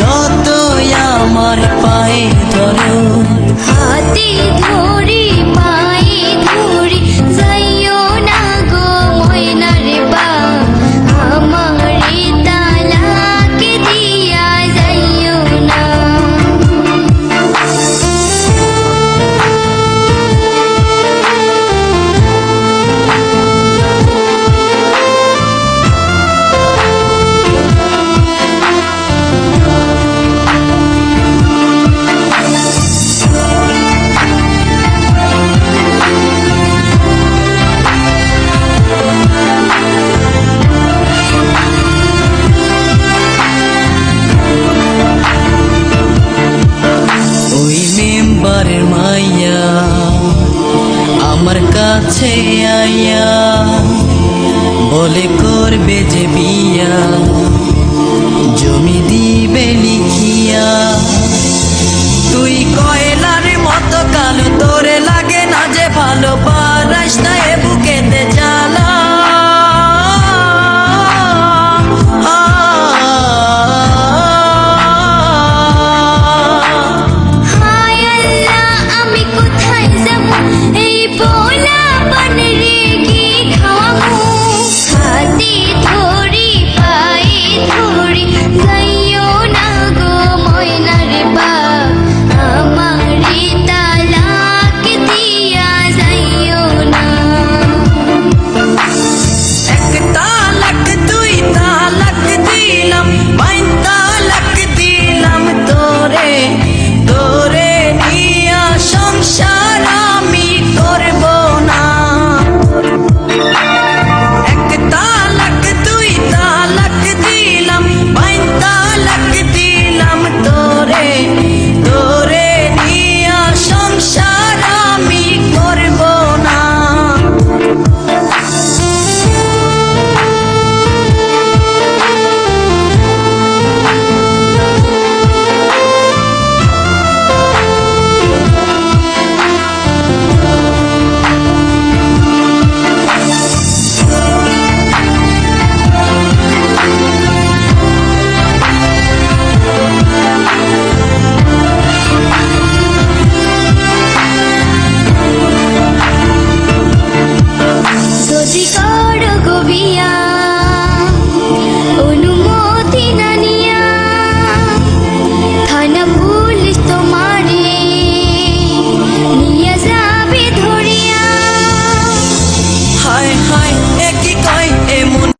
যত আমার পায়ে ধরো। কাছে আয়া। বলে করবে যে বিয়া জমি দিবে লিখিয়া। তুই কয়লার মতো কালো, তোরে লাগে না যে ভালো